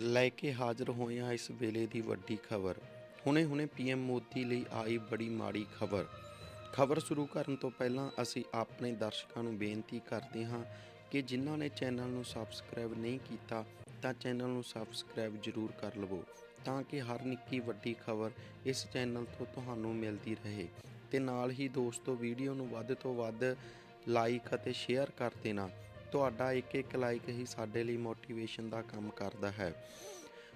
ਲੈ ਕੇ ਹਾਜ਼ਰ ਹੋਏ ਹਾਂ ਇਸ ਵੇਲੇ ਦੀ ਵੱਡੀ ਖਬਰ। ਹੁਣੇ-ਹੁਣੇ ਪੀਐਮ ਮੋਦੀ ਲਈ ਆਈ ਬੜੀ ਮਾੜੀ ਖਬਰ। ਖਬਰ ਸ਼ੁਰੂ ਕਰਨ ਤੋਂ ਪਹਿਲਾਂ ਅਸੀਂ ਆਪਣੇ ਦਰਸ਼ਕਾਂ ਨੂੰ ਬੇਨਤੀ ਕਰਦੇ ਹਾਂ ਕਿ ਜਿਨ੍ਹਾਂ ਨੇ ਚੈਨਲ ਨੂੰ ਸਬਸਕ੍ਰਾਈਬ ਨਹੀਂ ਕੀਤਾ, ਤਾਂ ਚੈਨਲ ਨੂੰ ਸਬਸਕ੍ਰਾਈਬ ਜ਼ਰੂਰ ਕਰ ਲਵੋ, ਤਾਂ ਕਿ ਹਰ ਨਿੱਕੀ ਵੱਡੀ ਖਬਰ ਇਸ ਚੈਨਲ ਤੋਂ ਤੁਹਾਨੂੰ ਮਿਲਦੀ ਰਹੇ। ਤੇ ਨਾਲ ਹੀ ਦੋਸਤੋ, ਵੀਡੀਓ ਨੂੰ ਵੱਧ ਤੋਂ ਵੱਧ ਲਾਈਕ ਅਤੇ ਸ਼ੇਅਰ ਕਰ ਦੇਣਾ। ਤੁਹਾਡਾ ਇੱਕ ਇੱਕ ਲਾਈਕ ਹੀ ਸਾਡੇ ਲਈ ਮੋਟੀਵੇਸ਼ਨ ਦਾ ਕੰਮ ਕਰਦਾ ਹੈ।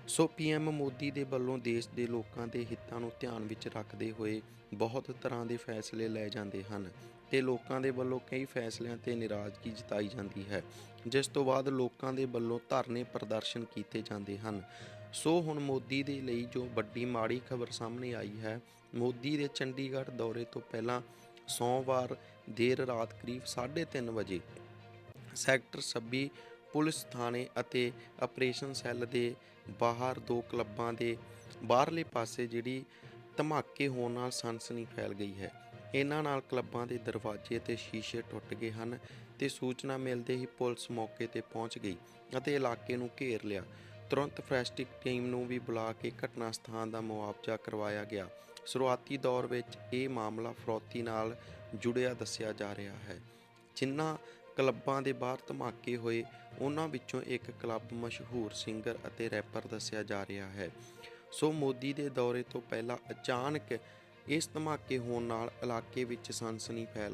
ਸੋ ਪੀਐਮ ਮੋਦੀ ਦੇ ਵੱਲੋਂ ਦੇਸ਼ ਦੇ ਲੋਕਾਂ ਦੇ ਹਿੱਤਾਂ ਨੂੰ ਧਿਆਨ ਵਿੱਚ ਰੱਖਦੇ ਹੋਏ ਬਹੁਤ ਤਰ੍ਹਾਂ ਦੇ ਫੈਸਲੇ ਲਏ ਜਾਂਦੇ ਹਨ ਤੇ ਲੋਕਾਂ ਦੇ ਵੱਲੋਂ ਕਈ ਫੈਸਲਿਆਂ ਤੇ ਨਾਰਾਜ਼ਗੀ ਜਤਾਈ ਜਾਂਦੀ ਹੈ, ਜਿਸ ਤੋਂ ਬਾਅਦ ਲੋਕਾਂ ਦੇ ਵੱਲੋਂ ਧਰਨੇ ਪ੍ਰਦਰਸ਼ਨ ਕੀਤੇ ਜਾਂਦੇ ਹਨ। ਸੋ ਹੁਣ ਮੋਦੀ ਦੇ ਲਈ ਜੋ ਵੱਡੀ ਮਾੜੀ ਖਬਰ ਸਾਹਮਣੇ ਆਈ ਹੈ, ਮੋਦੀ ਦੇ ਚੰਡੀਗੜ੍ਹ ਦੌਰੇ ਤੋਂ ਪਹਿਲਾਂ ਸੋਮਵਾਰ ਦੇਰ ਰਾਤ ਕਰੀਬ 3:30 ਵਜੇ ਸੈਕਟਰ 26 ਪੁਲਿਸ ਥਾਣੇ ਅਤੇ ਆਪਰੇਸ਼ਨ ਸੈੱਲ ਦੇ ਬਾਹਰ ਦੋ ਕਲੱਬਾਂ ਦੇ ਬਾਹਰਲੇ ਪਾਸੇ ਜਿਹੜੀ ਧਮਾਕੇ ਹੋਣ ਨਾਲ ਸਨਸਨੀ ਫੈਲ ਗਈ ਹੈ। ਇਹਨਾਂ ਨਾਲ ਕਲੱਬਾਂ ਦੇ ਦਰਵਾਜ਼ੇ ਤੇ ਸ਼ੀਸ਼ੇ ਟੁੱਟ ਗਏ ਹਨ ਤੇ ਸੂਚਨਾ ਮਿਲਦੇ ਹੀ ਪੁਲਿਸ ਮੌਕੇ ਤੇ ਪਹੁੰਚ ਗਈ ਅਤੇ ਇਲਾਕੇ ਨੂੰ ਘੇਰ ਲਿਆ। ਤੁਰੰਤ ਫਰੈਸਟਿਕ ਟੀਮ ਨੂੰ ਵੀ ਬੁਲਾ ਕੇ ਘਟਨਾ ਸਥਾਨ ਦਾ ਮੁਆਵਜ਼ਾ ਕਰਵਾਇਆ ਗਿਆ। ਸ਼ੁਰੂਆਤੀ ਦੌਰ ਵਿੱਚ ਇਹ ਮਾਮਲਾ ਫਰੋਤੀ ਨਾਲ ਜੁੜਿਆ ਦੱਸਿਆ ਜਾ ਰਿਹਾ ਹੈ। ਜਿਨ੍ਹਾਂ ਕਲੱਬਾਂ ਦੇ ਬਾਹਰ ਧਮਾਕੇ ਹੋਏ। ਉਹਨਾਂ ਵਿੱਚੋਂ ਇੱਕ ਕਲੱਬ ਮਸ਼ਹੂਰ ਸਿੰਗਰ ਅਤੇ ਰੈਪਰ ਦੱਸਿਆ ਜਾ ਰਿਹਾ ਹੈ। ਸੋ ਮੋਦੀ ਦੇ ਦੌਰੇ ਤੋਂ ਪਹਿਲਾਂ ਅਚਾਨਕ ਇਸ ਧਮਾਕੇ ਹੋਣ ਨਾਲ ਇਲਾਕੇ ਵਿੱਚ ਸਨਸਨੀ ਫੈਲ